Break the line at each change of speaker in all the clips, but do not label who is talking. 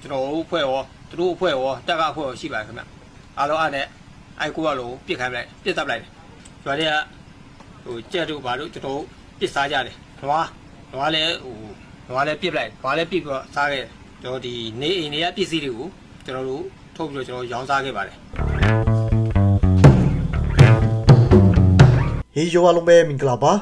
ကျွန်တော်တို့အဖွဲ့ရောသူတို့အဖွဲ့ရောတက်ကအဖွဲ့ရောရှိပါတယ်ခင်ဗျအားလုံးအားနဲ့အိုက်ကိုကလို့ပြစ်ခိုင်းလိုက်ပြစ်တပ်လိုက်တယ်ကျွာတွေကဟိုကြက်တို့ဘာတို့ကျွန်တော်တို့ပြစ်စားကြတယ်နွားနွားလည်းဟိုနွားလည်းပြစ်လိုက်နွားလည်းပြစ်ပြီးတော့စားခဲ့တယ်ကျွန်တော်ဒီနေအိမ်တွေကပစ္စည်းတွေကိုကျွန်တော်တို့ထုတ်ပြီးတော့ကျွန်တော်ရောင်းစားခဲ့ပါတယ်
ဟေးယောအားလုံးပဲမင်္ဂလာပါ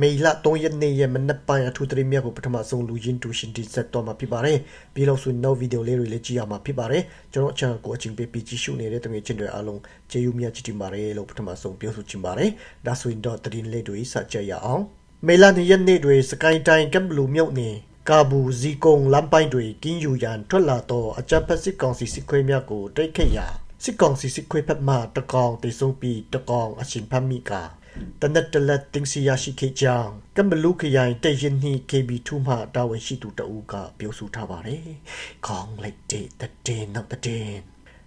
မေလ3ရက်နေ့ရဲ့မနက်ပိုင်းအထူးသတင်းများကိုပထမဆုံးလူရင်းတူရှင်တင်ဆက်တော့မှာဖြစ်ပါတယ်ပြီးတော့ဆိုရင်နောက်ဗီဒီယိုလေးတွေလည်းကြည့်ရမှာဖြစ်ပါတယ်ကျွန်တော်အချမ်းကိုအချင်းပေးပြီးကြည့်ရှုနေတဲ့တငယ်ချင်းတွေအားလုံးကျေးဇူးများချီးတင်ပါတယ်လို့ပထမဆုံးပြောဆိုချင်ပါတယ်ဒါဆိုရင်တော့သတင်းလေးတွေစကြရအောင်မေလ2ရက်နေ့တွေစကိုင်းတိုင်းကမ်ဘလူမြို့နယ်ကာဘူဇီကုံလမ်းပိုင်းတွေကင်းယူရန်ထွက်လာတော့အကြပ်ဖက်စစ်ကောင်စီစစ်ခွေးများကိုတိုက်ခတ်ရာစစ်ကောင်စီစစ်ခွေးဖက်မှတကောင်တေဆုံးပြီးတကောင်အရှင်ဖမ်းမိကာ တနက်တလက်တင်းစီရရှိခေကြောင်းကမ်ဘလူခရိုင်တရင်နှီ KB2 မှတာဝန်ရှိသူတအူးကပြောဆိုထားပါတယ်။ခေါင်းလိုက်တဲ့တတဲ့နောက်တဲ့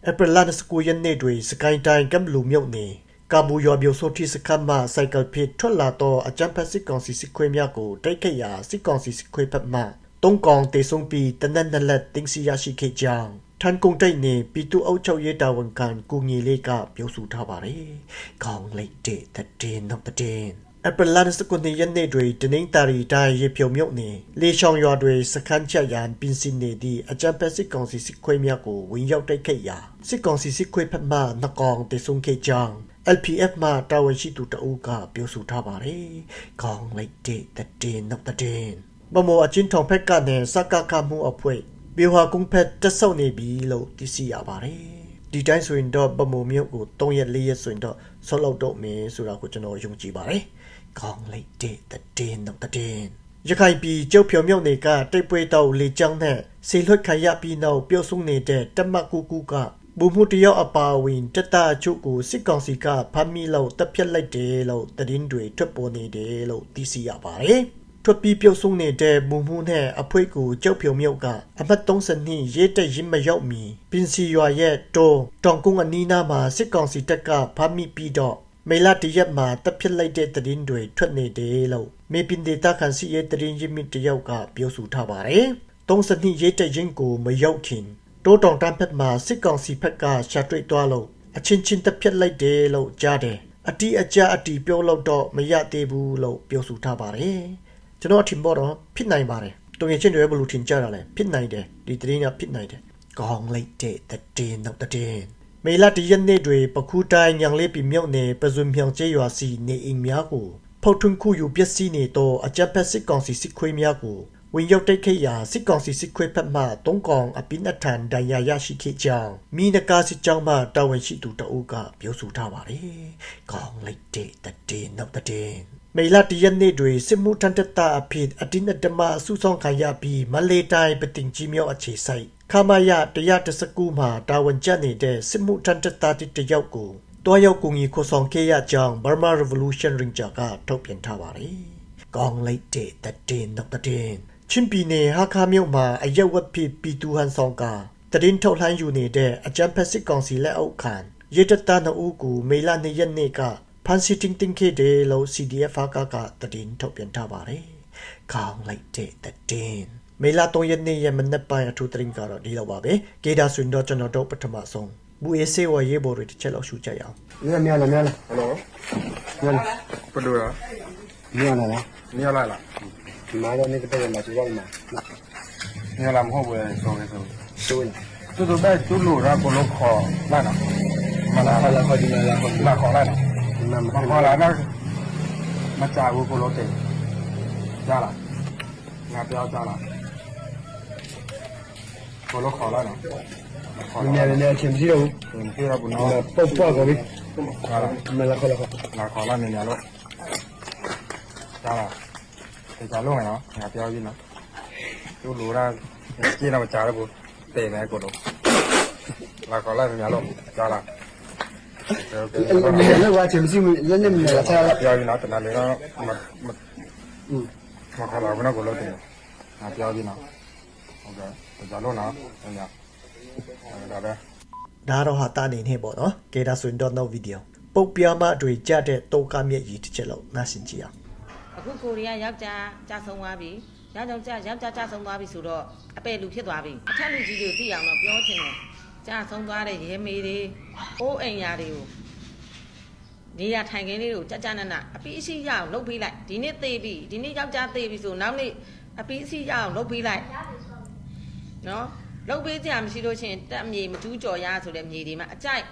ဧပြီလ29ရက်နေ့တွင်စကိုင်းတိုင်းကမ်ဘလူမြို့နယ်ကာဘူယော်ဘိုဆိုတီစကမ်မစိုက်ကယ်ဖစ်ထွက်လာတော့အကြံဖက်စစ်ကောင်စီစစ်ခွေးများကိုတိုက်ခိုက်ရာစစ်ကောင်စီစစ်ခွေးဖက်မှတုံးကောင်တေဆုံးပြီးတနက်နလက်တင်းစီရရှိခေကြောင်း ထန်ကုန်တိုက်နေပြည်သူ့အုပ်ချုပ်ရေးတာဝန်ခံကူညီလေးကပြောဆိုထားပါတယ်။ခေါင်းလိုက်တဲ့တဲ့နောက်တဲ့အပလန်စကွန်ရက်နေ့တွေတနင်္သာရီတိုင်းရေပြုံမြုပ်နေလေရှောင်ရွာတွေစခန်းချက်ရန်ပင်စင်နေသည့်အကြံဖက်စစ်ကောင်စီစစ်ခွေးများကိုဝင်ရောက်တိုက်ခိုက်ရာစစ်ကောင်စီစစ်ခွေးဖက်မှနှကောင်တေဆုံးခဲ့ကြောင်း LPF မှတာဝန်ရှိသူတအုပ်ကပြောဆိုထားပါတယ်။ခေါင်းလိုက်တဲ့တဲ့နောက်တဲ့ဘမောအချင်းထောင်ဖက်ကနဲ့စကကမှုအဖွဲ့ ဘေဟာကုန်းဖက်တက်ဆောက်နေပြီလို့သိရှိရပါတယ်။ဒီတိုင်းဆိုရင်တော့ဘမောမြို့ကို3ရက်4ရက်ဆိုရင်တော့ဆောက်လောက်တော့မယ်ဆိုတာကိုကျွန်တော်ယုံကြည်ပါတယ်။ခေါင်းလိုက်တဲ့တဲ့နောက်တဲ့ရခိုင်ပြည်ကျုပ်ဖြော်မြုပ်နေကတိတ်ပွဲတော့လေကြောင်းနဲ့ဆေလွတ်ခရပြီးနောက်ပြုတ်ဆုံနေတဲ့တမတ်ကူကူကဘူမှုတယောက်အပါအဝင်တတအချုပ်ကိုစစ်ကောင်စီကဖမ်းမိလို့တပ်ဖြတ်လိုက်တယ်လို့သတင်းတွေထွက်ပေါ်နေတယ်လို့သိရှိရပါတယ်။ ထွက်ပြီးပြုတ်ဆုံနေတဲ့ဘူမှုနဲ့အဖွဲကိုကြောက်ဖြုံမြုပ်ကအမှတ်32ရဲတက်ရင်မရောက်မီပင်စီရွာရဲ့တောတောင်ကုန်းအနီးနားမှာစစ်ကောင်စီတပ်ကဖမ်းမိပြီးတော့မေလာတရက်မှာတပ်ဖြတ်လိုက်တဲ့သတင်းတွေထွက်နေတယ်လို့မေပင်ဒေတာခန်စီရဲ့သတင်းရင်းမြစ်တယောက်ကပြောဆိုထားပါတယ်။32ရဲတက်ရင်ကိုမရောက်ခင်တိုးတောင်တန်းဖက်မှာစစ်ကောင်စီဖက်ကရှာတွေ့သွားလို့အချင်းချင်းတစ်ဖြတ်လိုက်တယ်လို့ကြားတယ်အတီးအကြအတီးပြောလို့တော့မရသေးဘူးလို့ပြောဆိုထားပါတယ် ကျွန်တော်အထင်ပေါ်တော့ဖြစ်နိုင်ပါတယ်တုံငယ်ချင်းတွေဘယ်လိုထင်ကြတာလဲဖြစ်နိုင်တယ်ဒီတရင်ကဖြစ်နိုင်တယ်ကောင်းလိုက်တဲ့တည်နောက်တည်မေလာတရက်နေ့တွေပခုတိုင်းညံလေးပြမြောက်နေပဇွန်မြောင်ကျေးရွာစီနေအိမ်များကိုဖောက်ထွန်းခုယူပျက်စီးနေတော့အကြက်ဖက်စစ်ကောင်စီစစ်ခွေးများကို ဝင်ရောက်တိုက်ခိုက်ရာစစ်ကောင်စီစစ်ခွေးဖက်မှတုံးကောင်အပိနထန်ဒဏ်ရာရရှိခဲ့ကြောင်းမိနကာစစ်ကြောင်းမှတာဝန်ရှိသူတအုပ်ကပြောဆိုထားပါတယ်။ကောင်းလိုက်တဲ့တဲ့နောက်တဲ့မေလာတရက်နေ့တွေစစ်မှုထမ်းတပ်သားအဖြစ်အတင်းအဓမ္မအစုဆောင်ခံရပြီးမလေးတိုင်းပတင်ကြီးမြောက်အခြေစိုက်ခမရ119မှာတာဝန်ကျနေတဲ့စစ်မှုထမ်းတပ်သားတစ်တယောက်ကိုတွားရောက်ကူညီခေါ်ဆောင်ခဲ့ရကြောင်း Burma Revolution Ranger ကထုတ်ပြန်ထားပါတယ်။ကောင်းလိုက်တဲ့တဲ့နောက်တဲ့ ချင်းပြည်နယ်ဟာခါမြို့မှာအရက်ဝက်ဖြစ်ပီတူဟန်ဆောင်ကတရင်ထုတ်လှမ်းယူနေတဲ့အကြံဖက်စစ်ကောင်စီလက်အောက်ခံရေတတနအုပ်ကိုမေလ2ရက်နေ့ကဖန်စီတင်တင်ခဲ့တယ်လို့ CDF ကကတရင်ထုတ်ပြန်ထားပါတယ်။ကောင်းလိုက်တဲ့တဲ့မေလာ3ရက်နေ့ရဲ့မနက်ပိုင်းအထူးသတင်းကတော့ဒီလောက်ပါပဲ။ကေဒါဆွင်တော့ကျွန်တော်တို့ပထမဆုံးဘူအေဆေဝရေးဘော်တွေတစ်ချက်လောက်ရှုကြရအောင်
မြင်မြင်လားမြင်လား
ဟယ်လို
မြင်လား
ဘယ်လိုလဲ
မြင်လားလား
မြင်လိုက်လား
ဒီမှာတော့နေကတဲ့မှာကြည့်ရမှာ
မြင်လာမဟုတ်ဘူးဆိုရင်ဆို
တိုးနေ
တူတူပဲတူလို့ရကိုလို့ခေါ်လိုက်နော်မလာ
ဟာလာခေါ်ဒီမှာလာခေါ်
လာခေါ်လိုက်နော်
ဒီမှာမ
မခေါ်လာတော့မကြဘူးကိုလို့တဲ့ကြားလားငါပြောကြားလားကိုလို့ခေါ်လိုက်နော်ခေါ်
မြ
လိုက်
င်နေနေချင်းကြည့်တော့
ပြေရဘူး
နော်
နော်
ပုတ်ပေါ့ကောပြီ
ကြားလား
မလာခေါ်လာခေါ်
ငါခေါ်လိုက်နေရလို့ကြားလားဒီ ကြလုံးရနော်ငါပြောကြည့်နော်တူလို့ရကြည့်တော့ကြားရဘူးတဲ့နေကိုလို့လာခေါ်လိုက်နေရလို့ကြားလား
မြင်လည်းဝါချင်းမရှိဘူးလည်းလည်းမြင်လာချာ
ပြောရင်တော့တနလေးတော့မမ
อืม
မခလာဘူးနော်ကိုလို့တင်ငါပြောကြည့်နော်ဟုတ်ကဲ့ဒါလို့နော်ညညဒါပဲ
ဒါတော့ဟာတာနေနေပေါ့နော်ကေဒါဆွင်တော့နောက်ဗီဒီယိုပုတ်ပြားမအတွေ့ကြတဲ့တောကမြက်ကြီးတစ်ချက်လောက်နားဆင်ကြည့်အောင်
အခုကိုရီးယားယောက်ျားကြာဆုံးသွားပြီယောက်ျောက်ကြယောက်ျားကြဆုံးသွားပြီဆိုတော့အပယ်လူဖြစ်သွားပြီအထက်လူကြီးတွေသိအောင်တော့ပြောချင်တယ်ကြဆုံးသွားတဲ့ရဲမေတွေအိုးအိမ်ယာတွေကိုနေရထိုင်ခင်းလေးကိုကြကြနနအပီးအစီရအောင်လုပ်ပေးလိုက်ဒီနေ့သေးပြီဒီနေ့ယောက်ျားသေးပြီဆိုနောက်နေ့အပီးအစီရအောင်လုပ်ပေးလိုက်နော်လုပ်ပေးကြမရှိလို့ရှိရင်တက်မြေမတူးကြော်ရဆိုတဲ့မြေတွေမှာအကြိုက်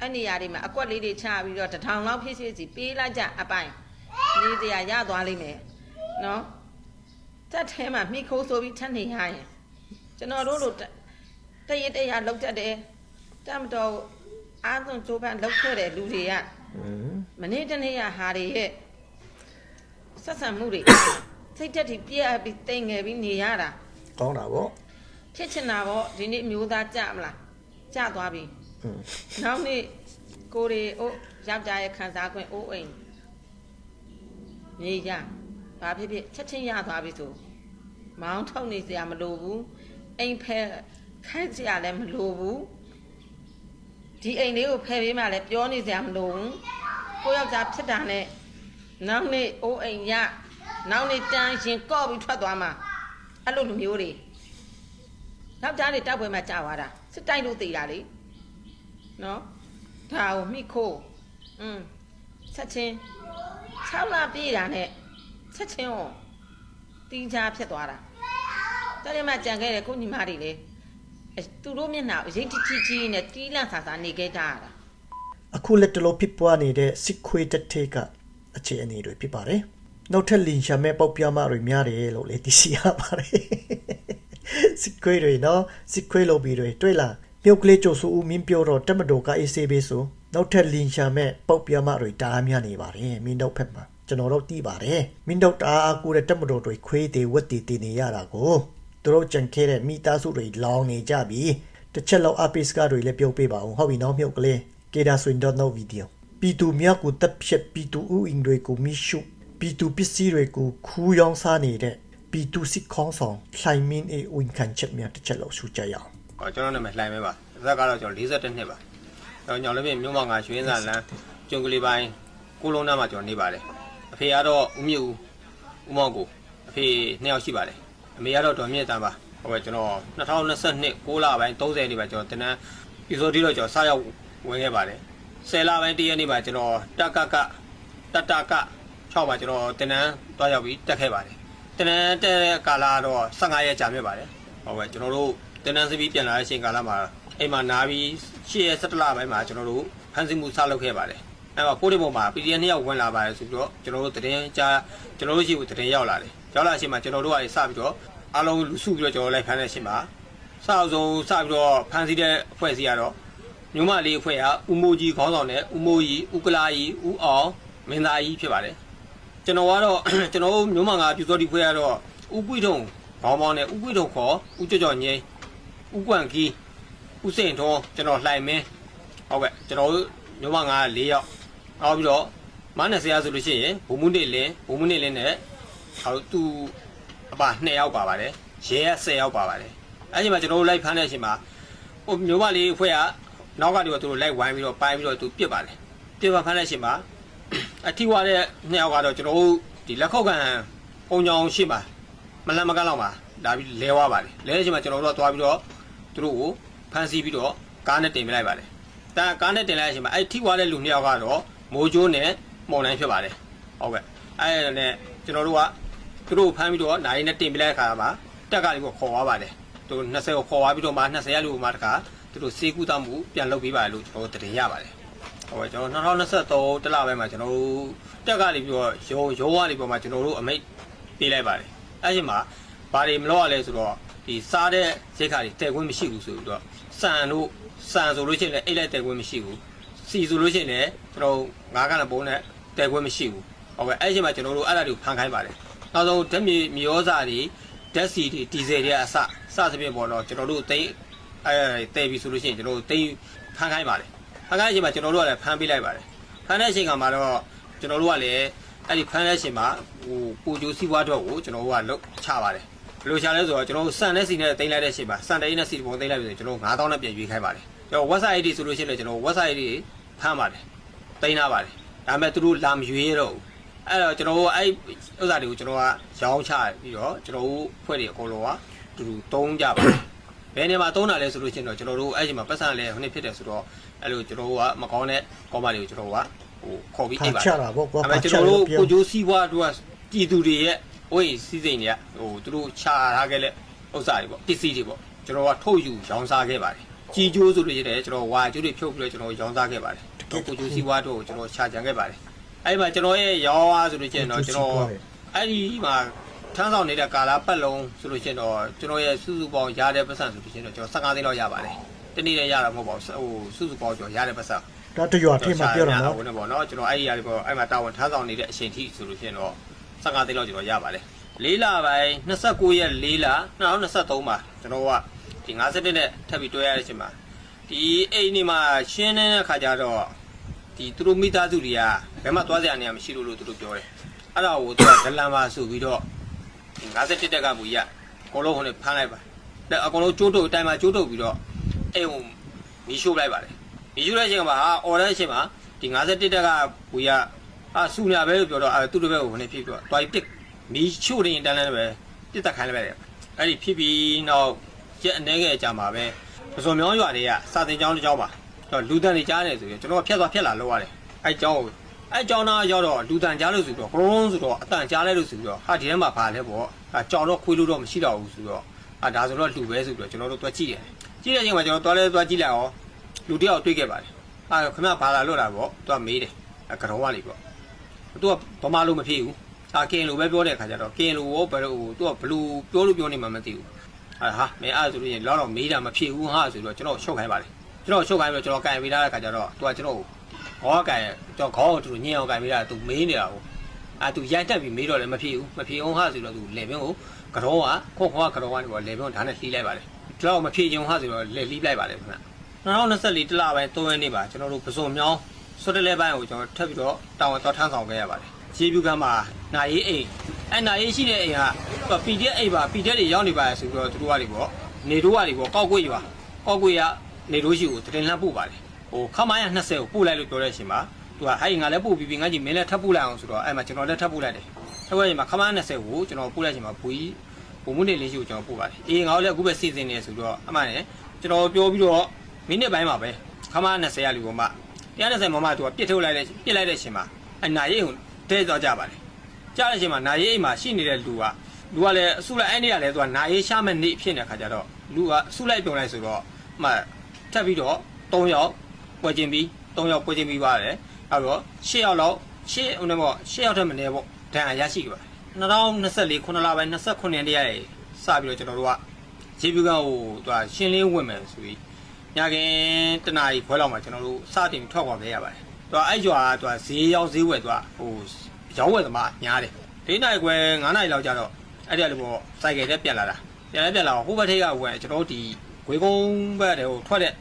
အဲ့နေရာတွေမှာအကွက်လေးတွေချပြီးတော့တစ်ထောင်လောက်ဖြစ်ဖြစ်စီပေးလိုက်ကြအပိုင် နေစရာရသွားလိမ့်မယ်နော်တက်ထဲမှာမိခိုးဆိုပြီးထက်နေရရင်ကျွန်တော်တို့လိုတရတရလောက်တတ်တယ်တတ်မတော်အာသွန်ချိုးပန်းလောက်ခဲ့တဲ့လူတွေကမနေ့တနေ့ကဟာတွေရဲ့ဆက်ဆံမှုတွေစိတ်တက်တီပြည့်အပ်ပြီးတိမ်ငယ်ပြီးနေရတာ
ကောင်းတာဗော
ဖြစ်ချင်တာဗောဒီနေ့မျိုးသားကြမလားကြသွားပြီနောက်နေ့ကိုရီအိုယောက်ျားရဲ့ခံစားခွင့်အိုးအိမ် မြေရဘာဖြစ်ဖြစ်ချက်ချင်းရသွားပြီဆိုမောင်းထုတ်နေစရာမလိုဘူးအိမ်ဖဲခိုက်စရာလည်းမလိုဘူးဒီအိမ်လေးကိုဖယ်ပေးမှလည်းပြောနေစရာမလိုဘူးကိုယောက်ျားဖြစ်တာနဲ့နောက်နေ့အိုးအိမ်ရနောက်နေ့တန်းရင်ကော့ပြီးထွက်သွားမှာအဲ့လိုလူမျိုးတွေယောက်ျားတွေတောက်ပွဲမှာကြာသွားတာစစ်တိုက်လို့တည်တာလေနော်ဒါကိုမိခိုးอืมဆက်ချင်း 6လပြည့်တာနဲ့ဆက်ချင်းဟောတီးချာဖြစ်သွားတာတကယ်မှကြံခဲ့တယ်ကိုညီမတွေလေအဲသူတို့မျက်နှာကိုရိတ်တိတိကြီးနဲ့တီးလန့်ဆာဆာနေခဲ့ကြရတာ
အခုလက်တလို့ဖြစ်ပွားနေတဲ့စစ်ခွေးတက် ቴ ကအခြေအနေတွေဖြစ်ပါတယ်နောက်ထပ်လင်ရှာမဲ့ပေါက်ပြားမတွေများတယ်လို့လည်းသိရှိရပါတယ်စစ်ခွေးတွေနော်စစ်ခွေးလိုပြီးတွေတွေ့လားမြုပ်ကလေးကြိုဆူဦးမင်းပြောတော့တက်မတော်ကအေးဆေးပေးဆို နောက်ထပ်လင်ရှာမဲ့ပေါက်ပြားမတွေတားများနေပါတယ်မင်းတို့ဖက်မှာကျွန်တော်တို့တီးပါတယ်မင်းတို့တအားအကူတဲ့တက်မတော်တွေခွေးတွေဝက်တွေတင်နေရတာကိုသူတို့ကြံခဲ့တဲ့မိသားစုတွေလောင်နေကြပြီတစ်ချက်လောက်အပိစကတွေလည်းပြုတ်ပေးပါအောင်ဟုတ်ပြီနော်မြုပ်ကလေးကေဒါဆွင်တော့ no video ပီတူမြတ်ကိုတပ်ဖြတ်ပီတူဥအင်တွေကိုမိရှုပီတူပစ္စည်းတွေကိုခူးရောင်းစားနေတဲ့ပီတူစစ်ခေါင်းဆောင်လှိုင်မင်းအေဝင်ခံချက်မြတ်တစ်ချက်လောက်ရှုကြရအောင်
ဟောကျွန်တော်နာမည်လှိုင်မဲပါအသက်ကတော့ကျွန်တော်42နှစ်ပါကျွန် တော်ညောင်လေးပြင်မြို့မောင်ကရွှေင်းစာလန်းကျုံကလေးပိုင်းကိုလုံးနားမှာကျွန်တော်နေပါတယ်အဖေကတော့ဦးမြင့်ဦးဦးမောင်ကိုအဖေနှစ်ယောက်ရှိပါတယ်အမေကတော့ဒေါ်မြင့်တန်းပါဟိုပဲကျွန်တော်2022 6လပိုင်း30နေ့ပါကျွန်တော်တင်တန်းဒီဆိုဒီတော့ကျွန်တော်စရောက်ဝင်ခဲ့ပါတယ်10လပိုင်းတရက်နေ့ပါကျွန်တော်တက်ကကတတက6ပါကျွန်တော်တင်တန်းတွားရောက်ပြီးတက်ခဲ့ပါတယ်တင်တန်းတက်တဲ့ကာလကတော့15ရက်ကြာမြင့်ပါတယ်ဟုတ်ပဲကျွန်တော်တို့တင်တန်းစပြီးပြန်လာတဲ့အချိန်ကာလမှာ အိမ်မှာနားပြီးရှေ့ရက်17လပိုင်းမှာကျွန်တော်တို့ဖန်စီမှုစလုပ်ခဲ့ပါတယ်။အဲ့မှာပို့တဲ့ပုံမှာ PDF နှစ်ယောက်ဝင်လာပါတယ်ဆိုပြီးတော့ကျွန်တော်တို့တရင်ကြားကျွန်တော်တို့ရှိကိုတရင်ရောက်လာတယ်။ရောက်လာတဲ့အချိန်မှာကျွန်တော်တို့ကစပြီးတော့အားလုံးလူစုပြီးတော့ကျွန်တော်လိုက်ဖမ်းတဲ့အချိန်မှာစအောင်ဆုံးစပြီးတော့ဖန်စီတဲ့အဖွဲ့အစည်းကတော့မြို့မလေးအဖွဲ့ကဦးမိုးကြီးခေါင်းဆောင်နဲ့ဦးမိုးကြီးဦးကလာကြီးဦးအောင်မင်းသားကြီးဖြစ်ပါတယ်။ကျွန်တော်ကတော့ကျွန်တော်တို့မြို့မကပြူစောတိဖွဲ့ကတော့ဦးကွိထုံဘောင်းဘောင်းနဲ့ဦးကွိထုံခေါ်ဦးကြော့ကြော့ငိမ့်ဥကွန့်ကီး ဥစိန်ထွန်းကျွန်တော်လှိုင်မင်းဟုတ်ကဲ့ကျွန်တော်တို့ညမငါ၄ယောက်နောက်ပြီးတော့မနက်ဆရာဆိုလို့ရှိရင်ဘုံမှုနေလင်းဘုံမှုနေလင်းနဲ့ဟောသူအပါ2ယောက်ပါပါတယ်ရဲက10ယောက်ပါပါတယ်အဲ့ဒီမှာကျွန်တော်တို့လိုက်ဖမ်းတဲ့အချိန်မှာဟိုမျိုးမလေးအဖွဲ့ကနောက်ကတည်းကသူတို့လိုက်ဝိုင်းပြီးတော့ပိုင်းပြီးတော့သူပြစ်ပါတယ်ပြစ်ပါဖမ်းတဲ့အချိန်မှာအထီဝါတဲ့2ယောက်ကတော့ကျွန်တော်တို့ဒီလက်ခောက်ကန်ပုံကြောင်ရှိမှာမလန်မကန်းလောက်ပါဒါပြီးလဲဝါပါတယ်လဲတဲ့အချိန်မှာကျွန်တော်တို့ကသွားပြီးတော့သူတို့ကို ဖမ်းဆီးပြီးတော့ကားနဲ့တင်ပြလိုက်ပါတယ်။ဒါကားနဲ့တင်လိုက်တဲ့အချိန်မှာအဲ့ထိွားတဲ့လူနှစ်ယောက်ကတော့မိုးကျိုးနဲ့မော်နိုင်ဖြစ်ပါတယ်။ဟုတ်ကဲ့။အဲ့ဒါနဲ့ကျွန်တော်တို့ကသူတို့ကိုဖမ်းပြီးတော့နိုင်နဲ့တင်ပြလိုက်တဲ့အခါမှာတက်ကလေးကိုခေါ်သွားပါတယ်။သူ20ကိုခေါ်သွားပြီးတော့မှ20ရလူမှတခါသူတို့စေကူတမှုပြန်လုပ်ပေးပါလို့ကျွန်တော်တို့တင်ရပါတယ်။ဟုတ်ကဲ့ကျွန်တော်2023တလပိုင်းမှာကျွန်တော်တို့တက်ကလေးပြီးတော့ရောရောကနေပြီးတော့မှကျွန်တော်တို့အမိတ်ပေးလိုက်ပါတယ်။အဲ့ဒီမှာဘာတွေမလုပ်ရလဲဆိုတော့ ဒီစားတဲ့ရိတ်ခါတွေတဲခွင့်မရှိဘူးဆိုပြီးတော့စံတို့စံဆိုလို့ရှိရင်လည်းအိတ်လိုက်တဲခွင့်မရှိဘူးစီဆိုလို့ရှိရင်လည်းကျွန်တော်ငါးကလည်းပုံးနဲ့တဲခွင့်မရှိဘူးဟုတ်ကဲ့အဲ့ဒီအချိန်မှာကျွန်တော်တို့အဲ့ဒါတွေကိုဖန်ခိုင်းပါတယ်နောက်ဆုံးဓာတ်မြေမြေဩဇာတွေဓာတ်စီတွေဒီဇယ်တွေအစစသဖြင့်ပေါ့တော့ကျွန်တော်တို့တိတ်အဲတဲပြီဆိုလို့ရှိရင်ကျွန်တော်တို့တိတ်ဖန်ခိုင်းပါတယ်ဖန်ခိုင်းအချိန်မှာကျွန်တော်တို့ကလည်းဖန်ပေးလိုက်ပါတယ်ဖန်တဲ့အချိန်ကမှာတော့ကျွန်တော်တို့ကလည်းအဲ့ဒီဖန်တဲ့အချိန်မှာဟိုပူဂျိုးစီးပွားတော့ကိုကျွန်တော်တို့ကလုတ်ချပါတယ် ဘယ်လိုရှာလဲဆိုတော့ကျွန်တော်တို့စံနဲ့စီနဲ့တင်လိုက်တဲ့အချိန်မှာစံတိုင်းနဲ့စီပုံတင်လိုက်ပြီဆိုရင်ကျွန်တော်9000နဲ့ပြန်ရွေးခိုင်းပါတယ်ကျွန်တော် website ID ဆိုလို့ရှိရင်လည်းကျွန်တော် website ID ဖမ်းပါတယ်တင်ထားပါတယ်ဒါပေမဲ့သူတို့လာမရွေးရတော့ဘူးအဲ့တော့ကျွန်တော်တို့အဲ့ဥစ္စာတွေကိုကျွန်တော်ကရောင်းချပြီးတော့ကျွန်တော်တို့ဖွဲ့တွေအကုန်လုံးကတူတူတုံးကြပါဘယ်နေမှာတုံးတာလဲဆိုလို့ရှိရင်တော့ကျွန်တော်တို့အဲ့ဒီမှာပတ်စံလဲဟိုနေ့ဖြစ်တယ်ဆိုတော့အဲ့လိုကျွန်တော်တို့ကမကောင်းတဲ့ကောမတွေကိုကျွန်တော်တို့ကဟိုခေါ်ပြီး
ဖာ
အိတ်ပါ
ချတာပေါ့ကွာ
အဲ့
ဖာ
မဲ့
ချ
ကျွန်တော်တို့
ပြော
ကိုကျိုးစီးပွားတို့ကပြည်သူတွေရဲ့ ဝိစည်းစိမ်တွေကဟိုသူတို့ခြာထားခဲ့တဲ့ဥစ္စာတွေပေါ့ပစ္စည်းတွေပေါ့ကျွန်တော်ကထုတ်ယူရောင်းစားခဲ့ပါတယ်ကြီးကျိုးဆိုလို့ရတယ်ကျွန်တော်ဝါကျိုးတွေဖြုတ်ပြီးတော့ကျွန်တော်ရောင်းစားခဲ့ပါတယ်ကိုကျိုးစီးပွားတို့ကိုကျွန်တော်ခြာကြံခဲ့ပါတယ်အဲ့မှာကျွန်တော်ရဲ့ရောင်းအားဆိုလို့ရှိရင်တော့ကျွန်တော်အဲ့ဒီမှာထမ်းဆောင်နေတဲ့ကာလာပတ်လုံးဆိုလို့ရှိရင်တော့ကျွန်တော်ရဲ့စုစုပေါင်းရတဲ့ပတ်စံဆိုလို့ရှိရင်တော့ကျွန်တော်15သိန်းလောက်ရပါတယ်တနေ့လည်းရတာမဟုတ်ပါဘူးဟိုစုစုပေါင်းကျွန်တော်ရတဲ့ပတ်စံ
ဒါတရွာထိမှပြောတာနော်
ဟိုနဲ့ပေါ့နော်ကျွန်တော်အဲ့ဒီအရာတွေပေါ့အဲ့မှာတာဝန်ထမ်းဆောင်နေတဲ့အချိန်ထိဆိုလို့ရှိရင်တော့ 15သိန်းလောက်ကျွန်တော်ရပါတယ်၄လပိုင်း29ရက်၄လ2023မှာကျွန်တော်ကဒီ51နဲ့ထပ်ပြီးတွဲရတဲ့အချိန်မှာဒီအိမ်နေမှာရှင်းနေတဲ့ခါကျတော့ဒီသူတို့မိသားစုတွေကဘယ်မှသွားစရာနေရာမရှိလို့လို့သူတို့ပြောတယ်အဲ့ဒါကိုသူကဒလန်ပါဆိုပြီးတော့ဒီ51တက်ကမူကြီးကအကုန်လုံးဟိုနဲ့ဖမ်းလိုက်ပါလက်အကုန်လုံးကျိုးတုပ်အတိုင်းမှာကျိုးတုပ်ပြီးတော့အိမ်ကိုမီးရှို့လိုက်ပါတယ်ဒီယူတဲ့အချိန်မှာဟာအော်တဲ့အချိန်မှာဒီ51တက်ကဝေရ အာစူညာပဲလို့ပြောတော့အဲသူ့တပည့်ကိုဝင်နေဖြစ်ပြီးတော့တွားပစ်မီးချို့နေတန်းတန်းပဲပြစ်တက်ခိုင်းလိုက်ပဲအဲ့ဒီဖြစ်ပြီးနောက်ရက်အနေငယ်ကြာမှာပဲပစုံမြောင်းရွာတွေကစာတင်ကျောင်းတစ်ကျောင်းပါတော့လူတန်တွေကြားတယ်ဆိုရင်ကျွန်တော်ကဖြတ်သွားဖြတ်လာလောက်ရတယ်အဲ့ကျောင်းကိုအဲ့ကျောင်းသားရောက်တော့လူတန်ကြားလို့ဆိုတော့ကရုံးဆိုတော့အတန်ကြားလိုက်လို့ဆိုပြီးတော့ဟာဒီထဲမှာပါလဲပေါ့အဲကြောင်တော့ခွေးလို့တော့မရှိတော့ဘူးဆိုတော့အာဒါဆိုတော့လူပဲဆိုပြီးတော့ကျွန်တော်တို့တွက်ကြည့်တယ်ကြည့်တဲ့အချိန်မှာကျွန်တော်တွားလဲတွားကြည့်လိုက်အောင်လူတယောက်တွေ့ခဲ့ပါတယ်။အာခင်ဗျဘာလာလွတ်တာပေါ့။သူကမေးတယ်။အကတော့ကနေပေါ့။ သူကဗမာလိုမဖြစ်ဘူး။အာကင်လိုပဲပြောတဲ့အခါကျတော့ကင်လိုရောဘယ်လိုသူကဘလူပြောလို့ပြောနေမှမသိဘူး။အာဟာမင်းအဲ့ဒါဆိုလို့ရင်လောက်တော့မေးတာမဖြစ်ဘူးဟာဆိုတော့ကျွန်တော်ရှုပ်ခိုင်းပါတယ်။ကျွန်တော်ရှုပ်ခိုင်းပြီးတော့ကျွန်တော်ကန်ပေးထားတဲ့အခါကျတော့သူကကျွန်တော်ခေါင်းကန်ကျွန်တော်ခေါင်းကိုသူညင်အောင်ကန်ပေးတာသူမေးနေတာကိုအာသူရိုက်တက်ပြီးမေးတော့လည်းမဖြစ်ဘူး။မဖြစ်အောင်ဟာဆိုတော့သူလေပင်ကိုကတော့ကခေါခေါကကတော့ကနေပေါ့လေပင်ကိုဓာတ်နဲ့လှီးလိုက်ပါတယ်။ကျွန်တော်မဖြစ်ချင်ဟာဆိုတော့လေလှီးလိုက်ပါတယ်ခင်ဗျ။2024တလပိုင်း3ရက်နေ့ပါကျွန်တော်တို့ပစုံမြောင်း ဆွတ်တလဲပိုင်းကိုကျွန်တော်ထပ်ပြီးတော့တာဝန်တော်ထမ်းဆောင်ခဲ့ရပါတယ်။ရေပြူကမှာနာရီအိမ်အဲနာရီရှိတဲ့အိမ်က PDF အိမ်ပါ PDF တွေရောက်နေပါဆိုပြီးတော့သူတို့ကနေပေါ့နေတို့ကနေပေါ့ကောက်ကွေ့ရွာကောက်ကွေ့ကနေတို့ရှိကိုတရင်လှမ်းပို့ပါတယ်။ဟိုခမိုင်းရ20ကိုပို့လိုက်လို့ပြောတဲ့အချိန်မှာသူကဟဲ့ငါလည်းပို့ပြီးပြီးငါကြီးမင်းလည်းထပ်ပို့လိုက်အောင်ဆိုတော့အဲ့မှာကျွန်တော်လည်းထပ်ပို့လိုက်တယ်။ထပ်ပို့ရင်မှာခမိုင်း20ကိုကျွန်တော်ပို့လိုက်ချိန်မှာဘူကြီးဘုံမှုနေလေးရှိကိုကျွန်တော်ပို့ပါတယ်။အေးငါလည်းအခုပဲစီစဉ်နေဆိုတော့အမှန်နဲ့ကျွန်တော်ပြောပြီးတော့မိနစ်ပိုင်းမှာပဲခမ20ရလူပေါ်မှာ 120မမသူကပြစ်ထုတ်လိုက်တဲ့ပြစ်လိုက်တဲ့အချိန်မှာအနာရိတ်ကိုတဲတော့ကြပါလေကြားတဲ့အချိန်မှာနာရိတ်အိမ်မှာရှိနေတဲ့လူကလူကလည်းအစုလိုက်အဲ့နေရလဲသူကနာရိတ်ရှာမဲ့နေဖြစ်နေတဲ့ခါကျတော့လူကအစုလိုက်ပြုံလိုက်ဆိုတော့အမှထပ်ပြီးတော့3ယောက်ပွဲချင်းပြီး3ယောက်ပွဲချင်းပြီးပါတယ်အဲ့တော့6ယောက်လောက်6ဦးနဲ့ပေါ့6ယောက်ထက်မနည်းပေါ့ဒဏ်ရာရရှိခဲ့ပါတယ်2024ခုနှစ်လပိုင်း29ရက်နေ့ရက်စပြီးတော့ကျွန်တော်တို့ကခြေပြူကဟိုသူကရှင်းလင်းဝင်မယ်ဆိုပြီး ညခင်တနာရီခွဲလောက်မှာကျွန်တော်တို့စတင်ထွက်ခွာခဲ့ရပါတယ်။သူကအဲ့ရွာကသူကဈေးရောက်ဈေးဝယ်သူကဟိုရောင်းဝယ်သမားညားတယ်။၄နိုင်ခွဲ9နိုင်လောက်ကြတော့အဲ့ဒီလိုပေါ့စိုက်ကယ်နဲ့ပြန်လာတာ။ပြန်လဲပြန်လာတော့ဟိုဘက်ထိပ်ကဝယ်ကျွန်တော်တို့ဒီဂွေကုန်းဘက်တည်းဟိုထွက်တဲ့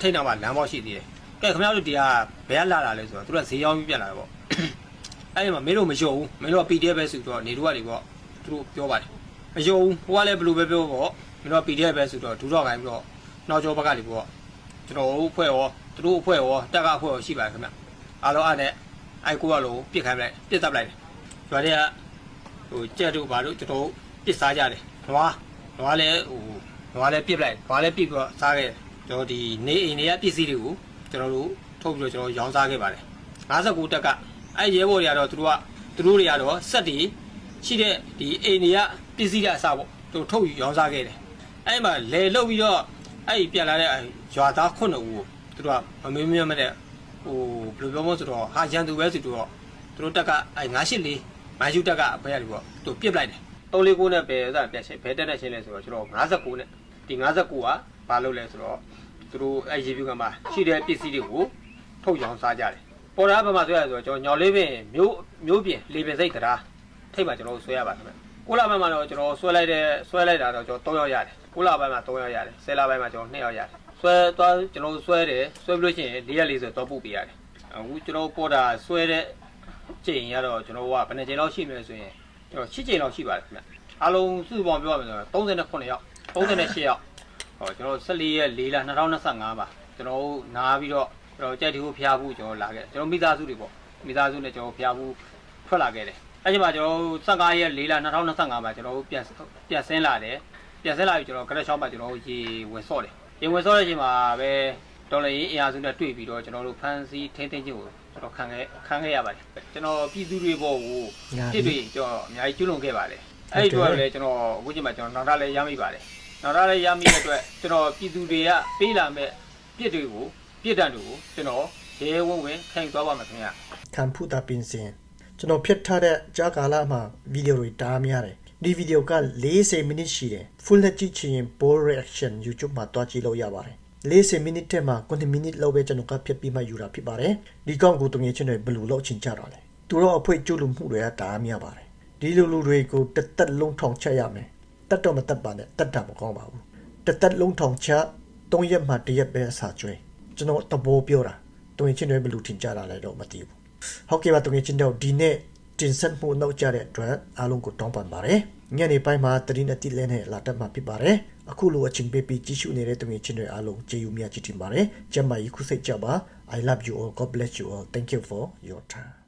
ထိပ်နောက်မှာလမ်းပေါက်ရှိသေးတယ်။ကဲခင်ဗျားတို့ဒီကဘယ်ကလာတာလဲဆိုတော့သူကဈေးရောက်ပြီးပြန်လာတယ်ပေါ့။အဲ့ဒီမှာမင်းတို့မယုံဘူးမင်းတို့က PDF ပဲဆိုတော့နေတို့ကနေပေါ့သူတို့ပြောပါတယ်။မယုံဘူးဟိုကလည်းဘယ်လိုပဲပြောပေါ့မင်းတို့က PDF ပဲဆိုတော့ဒူတော့ခိုင်းပြီးတော့နောက်ကျောဘက်ကလေပေါ့ ကျွန်တော်တို့အဖွဲ့ရောသူတို့အဖွဲ့ရောတက်ကအဖွဲ့ရောရှိပါတယ်ခင်ဗျအားလုံးအားနဲ့အိုက်ကိုကလို့ပြစ်ခိုင်းလိုက်ပြစ်တပ်လိုက်တယ်ကျွာတွေကဟိုကြက်တို့ဘာတို့ကျွန်တော်ပြစ်စားကြတယ်နွားနွားလည်းဟိုနွားလည်းပြစ်လိုက်နွားလည်းပြစ်ပြီးတော့စားခဲ့ကျွန်တော်ဒီနေအိမ်တွေကပစ္စည်းတွေကိုကျွန်တော်တို့ထုတ်ပြီးတော့ကျွန်တော်ရောင်းစားခဲ့ပါတယ်59တက်ကအဲ့ရဲဘော်တွေကတော့သူတို့ကသူတို့တွေကတော့စက်တွေရှိတဲ့ဒီအိမ်တွေကပစ္စည်းတွေအစားပေါ့သူတို့ထုတ်ယူရောင်းစားခဲ့တယ်အဲ့မှာလေလုတ်ပြီးတော့ အဲ့ဒီပြန်လာတဲ့အဲ့ရွာသားခုနှစ်ဦးကိုသူတို့ကမမေးမမြတ်မတဲ့ဟိုဘယ်လိုပြောမလဲဆိုတော့ဟာရန်သူပဲဆိုတော့သူတို့တက်ကအဲ့984မိုင်းရှူတက်ကဘယ်ရည်ပေါ့သူပြစ်လိုက်တယ်349နဲ့ပဲဥစားပြန်ရှင်းဘယ်တက်နဲ့ရှင်းလဲဆိုတော့ကျွန်တော်59နဲ့ဒီ59ကဘာလုပ်လဲဆိုတော့သူတို့အဲ့ရေပြူကမှာရှိတဲ့ပစ္စည်းတွေကိုထုတ်ရောင်းစားကြတယ်ပေါ်တာဘာမှဆွဲရဆိုတော့ကျွန်တော်ညော်လေးပင်မျိုးမျိုးပြင်လေပင်စိတ်တရားထိတ်မှာကျွန်တော်ဆွဲရပါခင်ဗျ ကိုလာဘက်မှာတော့ကျွန်တော်ဆွဲလိုက်တဲ့ဆွဲလိုက်တာတော့ကျွန်တော်3ရောက်ရတယ်ကိုလာဘက်မှာ3ရောက်ရတယ်10လဘက်မှာကျွန်တော်2ရောက်ရတယ်ဆွဲသွားကျွန်တော်ဆွဲတယ်ဆွဲပြီးလို့ရှိရင်4ရက်40တော့ပုတ်ပေးရတယ်အခုကျွန်တော်ပေါ်တာဆွဲတဲ့ချိန်ရတော့ကျွန်တော်ကဘယ်နှချိန်လောက်ရှိမလဲဆိုရင်ကျွန်တော်6ချိန်လောက်ရှိပါတယ်ခင်ဗျအားလုံးစုစုပေါင်းပြောရမယ်ဆိုတော့39ရောက်38ရောက်ဟောကျွန်တော်14ရက်4လ2025ပါကျွန်တော်နားပြီးတော့ကျွန်တော်ကြက်တီကိုဖျားဖို့ကျွန်တော်လာခဲ့ကျွန်တော်မိသားစုတွေပေါ့မိသားစုနဲ့ကျွန်တော်ဖျားဖို့ဖထွက်လာခဲ့တယ် အဲ့ဒီမှာကျွန်တော်တို့15ရက်4လ2025မှာကျွန်တော်တို့ပြန်ပြန်ဆင်းလာတယ်ပြန်ဆင်းလာပြီးကျွန်တော်ကရက်ရှောင်းမှာကျွန်တော်တို့ရေဝင်ဆော့တယ်ရေဝင်ဆော့တဲ့အချိန်မှာပဲဒေါ်လာရေးအင်အားစုနဲ့တွေ့ပြီးတော့ကျွန်တော်တို့ဖန်စီထိန်းသိမ်းခြင်းကိုကျွန်တော်ခံခဲ့ခံခဲ့ရပါတယ်ကျွန်တော်ပြည်သူတွေဘောကိုပြစ်တွေကျွန်တော်အများကြီးကျွလွန်ခဲ့ပါတယ်အဲ့ဒီတော့လည်းကျွန်တော်အခုချိန်မှာကျွန်တော်နောက်ထပ်လည်းရမိပါတယ်နောက်ထပ်လည်းရမိတဲ့အတွက်ကျွန်တော်ပြည်သူတွေကပေးလာမဲ့ပြစ်တွေကိုပြစ်ဒဏ်တွေကိုကျွန်တော်ရဲဝံ့ဝင်ခံယူသွားပါမယ်ခင်ဗျာ
ခံဖူတာပင်စင် ကျွန်တော်ဖြတ်ထားတဲ့ကြာကာလမှာဗီဒီယိုတွေတားများတယ်ဒီဗီဒီယိုက40မိနစ်ရှိတယ် full နဲ့ကြည့်ချင်ရင် ball reaction YouTube မှာတွားကြည့်လို့ရပါတယ်40မိနစ်ထဲမှာ9မိနစ်လောက်ပဲကျွန်တော်ကဖြတ်ပြီးမှယူတာဖြစ်ပါတယ်ဒီကောင်ကိုတငယ်ချင်းတွေဘယ်လိုလုပ်ချင်ကြတော့လဲသူတို့အဖွဲကျုပ်လူမှုတွေကတားများပါတယ်ဒီလိုလူတွေကိုတစ်သက်လုံးထောင်ချက်ရမယ်တတ်တော့မတတ်ပါနဲ့တတ်တာမကောင်းပါဘူးတစ်သက်လုံးထောင်ချက်3ရက်မှ1ရက်ပဲအစာကျွေးကျွန်တော်တဘောပြောတာတငယ်ချင်းတွေဘယ်လိုထင်ကြတာလဲတော့မသိဘူး ဟုတ်ကဲ့ပါတကယ်ချင်းတော့ဒီနေ့တင်ဆက်မှုနောက်ကြတဲ့အတွက်အားလုံးကိုတောင်းပန်ပါတယ်ညနေပိုင်းမှာတရင်အတိလဲနဲ့လာတက်မှာဖြစ်ပါတယ်အခုလိုအချိန်ပေးပြီးကြည့်ရှုနေတဲ့တကယ်ချင်းတွေအားလုံးကျေးဇူးများချီးတင်ပါတယ်ကျမကြီးခုစိတ်ကြပါ I love you all God bless you all thank you for your time